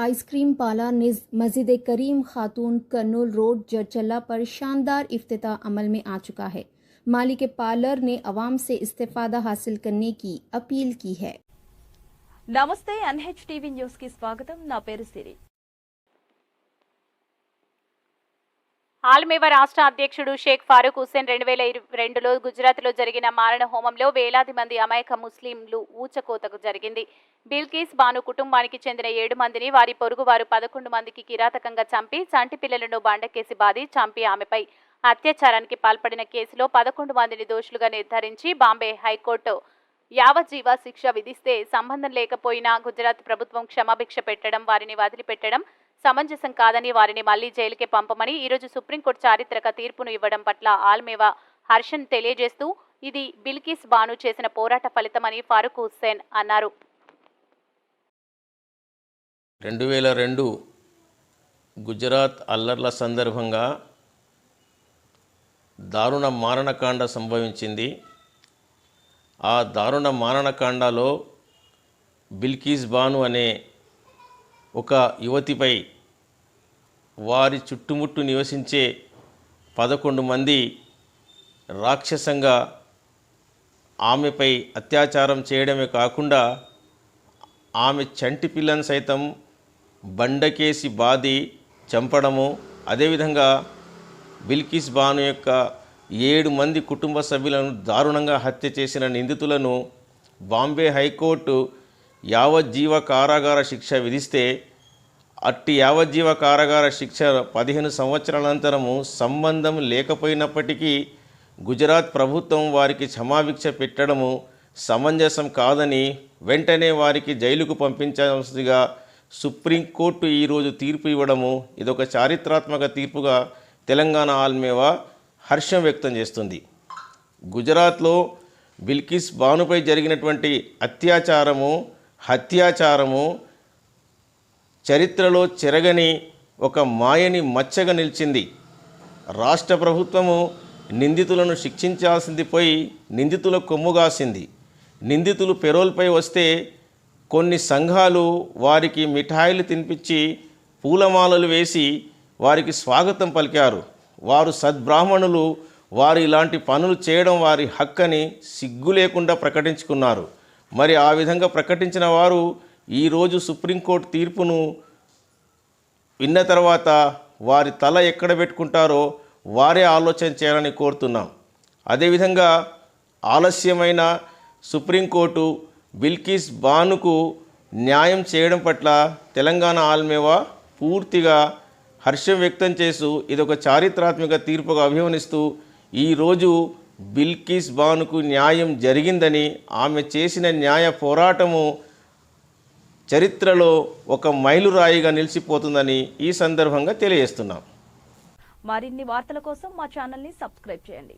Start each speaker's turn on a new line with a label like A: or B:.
A: Ice cream पाला निज मस्जिद करीम खातून कर्नूल रोड जरचल्ला पर शानदार इफ्तिताह अमल में आ चुका है मालिक पार्लर ने अवाम से इस्तेफादा हासिल करने की अपील की है
B: నమస్తే ఎన్హెచ్ టీవీ న్యూస్ కి స్వాగతం నా పేరు సిరి
C: ఆల్మేవా రాష్ట్ర అధ్యక్షుడు షేక్ ఫారూక్ హుస్సేన్ రెండు వేల రెండులో గుజరాత్లో జరిగిన మారణ హోమంలో వేలాది మంది అమాయక ముస్లింలు ఊచకోతకు జరిగింది. బిల్కీస్ బాను కుటుంబానికి చెందిన ఏడు మందిని వారి పొరుగువారు పదకొండు మందికి కిరాతకంగా చంపి చంటి పిల్లలను బండకేసి బాది చంపి ఆమెపై అత్యాచారానికి పాల్పడిన కేసులో పదకొండు మందిని దోషులుగా నిర్ధారించి బాంబే హైకోర్టు యావజ్జీవ శిక్ష విధిస్తే సంబంధం లేకపోయినా గుజరాత్ ప్రభుత్వం క్షమాభిక్ష పెట్టడం వారిని వదిలిపెట్టడం సమంజసం కాదని వారిని మళ్ళీ జైలుకే పంపమని ఈరోజు సుప్రీంకోర్టు చారిత్రక తీర్పును ఇవ్వడం పట్ల ఆల్మేవా హర్షన్ తెలియజేస్తూ ఇది బిల్కిస్ బాను చేసిన పోరాట ఫలితమని ఫారూక్ హుస్సేన్ అన్నారు.
D: రెండు వేల రెండు గుజరాత్ అల్లర్ల సందర్భంగా దారుణ మారణకాండ సంభవించింది. ఆ దారుణ మారణకాండలో బిల్కీస్ బాను అనే ఒక యువతిపై వారి చుట్టుముట్టు నివసించే పదకొండు మంది రాక్షసంగా ఆమెపై అత్యాచారం చేయడమే కాకుండా ఆమె చంటి పిల్లను సైతం బండకేసి బాది చంపడము. అదేవిధంగా బిల్కిస్ బాను యొక్క ఏడు మంది కుటుంబ సభ్యులను దారుణంగా హత్య చేసిన నిందితులను బాంబే హైకోర్టు యావజ్జీవ కారాగార శిక్ష విధిస్తే అట్టి యావజ్జీవ కారాగార శిక్ష పదిహేను సంవత్సరాల అనంతరము సంబంధం లేకపోయినప్పటికీ గుజరాత్ ప్రభుత్వం వారికి క్షమాభిక్ష పెట్టడము సమంజసం కాదని వెంటనే వారికి జైలుకు పంపించాల్సిందిగా సుప్రీంకోర్టు ఈరోజు తీర్పు ఇవ్వడము ఇదొక చారిత్రాత్మక తీర్పుగా తెలంగాణ ఆల్మేవా హర్షం వ్యక్తం చేస్తుంది. గుజరాత్లో బిల్కిస్ బానుపై జరిగినటువంటి అత్యాచారము హత్యాచారము చరిత్రలో చెరగని ఒక మాయని మచ్చగా నిలిచింది. రాష్ట్ర ప్రభుత్వము నిందితులను శిక్షించాల్సింది పోయి నిందితుల కొమ్ముగాసింది నిందితులు పెరోల్పై వస్తే కొన్ని సంఘాలు వారికి మిఠాయిలు తినిపించి పూలమాలలు వేసి వారికి స్వాగతం పలికారు. వారు సద్బ్రాహ్మణులు వారు ఇలాంటి పనులు చేయడం వారి హక్కని సిగ్గు లేకుండా ప్రకటించుకున్నారు. మరి ఆ విధంగా ప్రకటించిన వారు ఈరోజు సుప్రీంకోర్టు తీర్పును విన్న తర్వాత వారి తల ఎక్కడ పెట్టుకుంటారో వారే ఆలోచన చేయాలని కోరుతున్నాం. అదేవిధంగా ఆలస్యమైన సుప్రీంకోర్టు బిల్కిస్ బానుకు న్యాయం చేయడం పట్ల తెలంగాణ ఆల్మేవా పూర్తిగా హర్షం వ్యక్తం చేస్తూ ఇది ఒక చారిత్రాత్మక తీర్పుగా అభివర్ణిస్తూ ఈరోజు బిల్కిస్ బానుకు న్యాయం జరిగిందని ఆమె చేసిన న్యాయ పోరాటము చరిత్రలో ఒక మైలురాయిగా నిలిచిపోతుందని ఈ సందర్భంగా తెలియజేస్తున్నాం.
B: మరిన్ని వార్తల కోసం మా ఛానల్ని సబ్స్క్రైబ్ చేయండి.